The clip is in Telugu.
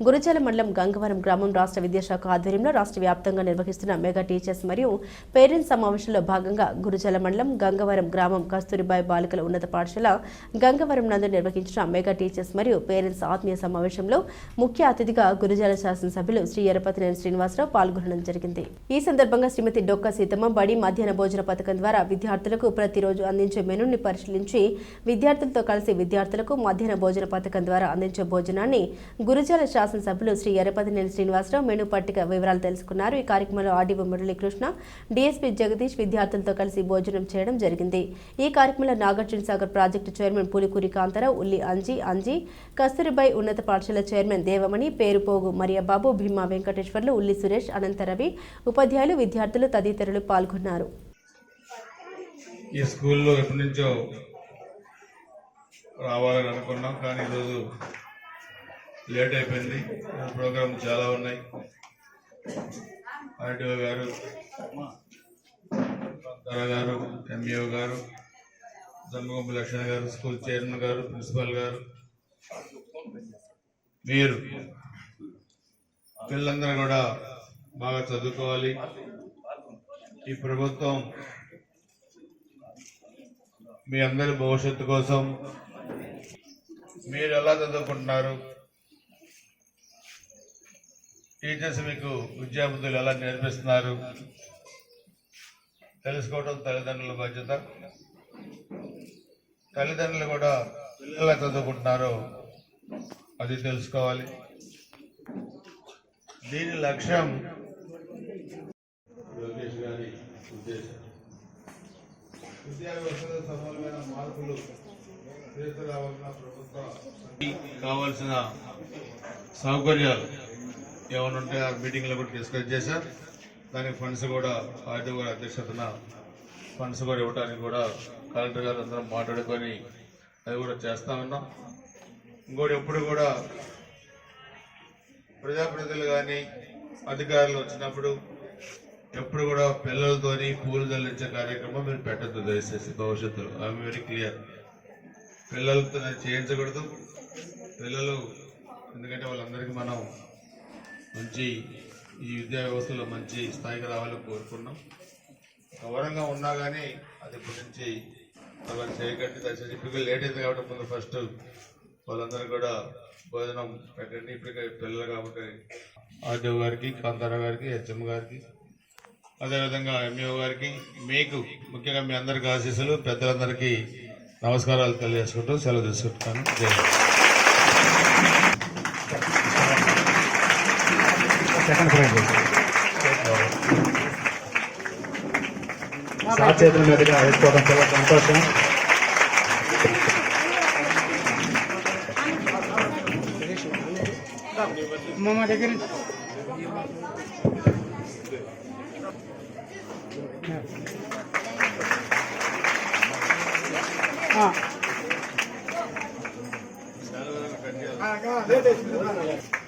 గురుజల మండలం గంగవరం గ్రామం రాష్ట్ర విద్యాశాఖ ఆధ్వర్యంలో రాష్ట్ర వ్యాప్తంగా నిర్వహిస్తున్న మెగా టీచర్స్ మరియు పేరెంట్స్ సమావేశంలో భాగంగా గురుజల మండలం గంగవరం గ్రామం కస్తూరిబాయి బాలికల ఉన్నత పాఠశాల గంగవరం నందు నిర్వహించిన మెగా టీచర్స్ మరియు పేరెంట్స్ ఆత్మీయ సమావేశంలో ముఖ్య అతిథిగా గురుజల శాసనసభ్యులు శ్రీ ఎరపతినేని శ్రీనివాసరావు పాల్గొనడం జరిగింది. ఈ సందర్భంగా శ్రీమతి డొక్క సీతమ్మ బడి మధ్యాహ్న భోజన పథకం ద్వారా విద్యార్థులకు ప్రతిరోజు అందించే మెనూని పరిశీలించి విద్యార్థులతో కలిసి విద్యార్థులకు మధ్యాహ్న భోజన పథకం ద్వారా అందించే భోజనాన్ని గురుజాల శాసనసభ్యులు శ్రీ ఎర్రపతినేని శ్రీనివాసరావు మెను పట్టిక వివరాలు తెలుసుకున్నారు. ఈ కార్యక్రమంలో ఆర్డీఓ మురళీకృష్ణ డీఎస్పీ జగదీష్ విద్యార్థులతో కలిసి భోజనం చేయడం జరిగింది. ఈ కార్యక్రమంలో నాగార్జున సాగర్ ప్రాజెక్టు చైర్మన్ పులికూరి కాంతారావు ఉల్లి అంజీ అంజీ కస్తూరిబాయి ఉన్నత పాఠశాల చైర్మన్ దేవమణి పేరుపోగు మరియబాబు భీమా వెంకటేశ్వర్లు ఉల్లి సురేష్ అనంతరవి ఉపాధ్యాయులు విద్యార్థులు తదితరులు పాల్గొన్నారు. ఈ స్కూల్లో ఎప్పటి నుంచో రావాలని అనుకున్నాం. కానీ ఈరోజు లేట్ అయిపోయింది. ప్రోగ్రామ్ చాలా ఉన్నాయి. ఆర్టీఓ గారు ధర గారు ఎంఈఓ గారు జన్మగొంప లక్ష్మణ గారు స్కూల్ చైర్మన్ గారు ప్రిన్సిపాల్ గారు మీరు పిల్లలందరూ కూడా బాగా చదువుకోవాలి. ఈ ప్రభుత్వం మీ అందరి భవిష్యత్తు కోసం మీరు ఎలా చదువుకుంటున్నారు? టీచర్స్ మీకు విద్యాబుద్ధులు ఎలా నేర్పిస్తున్నారు? తెలుసుకోవడం తల్లిదండ్రుల బాధ్యత. తల్లిదండ్రులు కూడా పిల్లలు ఎలా చదువుకుంటున్నారో అది తెలుసుకోవాలి. దీని లక్ష్యం లోకేష్ గారి ఉద్దేశం. విద్యా వ్యవస్థలో సమూలమైన మార్పులు ప్రభుత్వ కావాల్సిన సౌకర్యాలు ఏమైనా ఉంటే ఆ మీటింగ్లో కూడా డిస్కస్ చేశారు దానికి ఫండ్స్ కూడా ఆర్టీ గారి అధ్యక్షతన ఫండ్స్ కూడా ఇవ్వడానికి కూడా కలెక్టర్ గారు అందరం మాట్లాడుకొని అది కూడా చేస్తా ఉన్నాం. ఇంకోటి ఎప్పుడు కూడా ప్రజాప్రతినిధులు కానీ అధికారులు వచ్చినప్పుడు ఎప్పుడు కూడా పిల్లలతోని పూలు చల్లించే కార్యక్రమం మీరు పెట్టద్దు దయచేసి భవిష్యత్తులో. అవి వెరీ క్లియర్ పిల్లలతో చేయించకూడదు. పిల్లలు ఎందుకంటే వాళ్ళందరికీ మనం మంచి ఈ విద్యా వ్యవస్థలో మంచి స్థాయికి రావాలని కోరుకున్నాం ఘోరంగా ఉన్నా కానీ అది గురించి వాళ్ళని చేయకండి. దర్శనం ఇప్పటికే లేట్ అయింది కాబట్టి ముందు ఫస్ట్ వాళ్ళందరూ కూడా భోజనం పెట్టండి. ఇప్పటికే పిల్లలు కాబట్టి ఆర్డీఓ గారికి కాంతారావు గారికి హెచ్ఎం గారికి అదేవిధంగా ఎంఈఓ గారికి మీకు ముఖ్యంగా మీ అందరికి ఆశీస్సులు పెద్దలందరికీ నమస్కారాలు తెలియజేసుకుంటూ సెలవు తీసుకుంటున్నాను. జై సెకండ్ ఫ్రెండ్ సార్ చేతుల మీదుగా వేసుకోవడం చాలా సంతోషం. మా దగ్గర చేయాలి.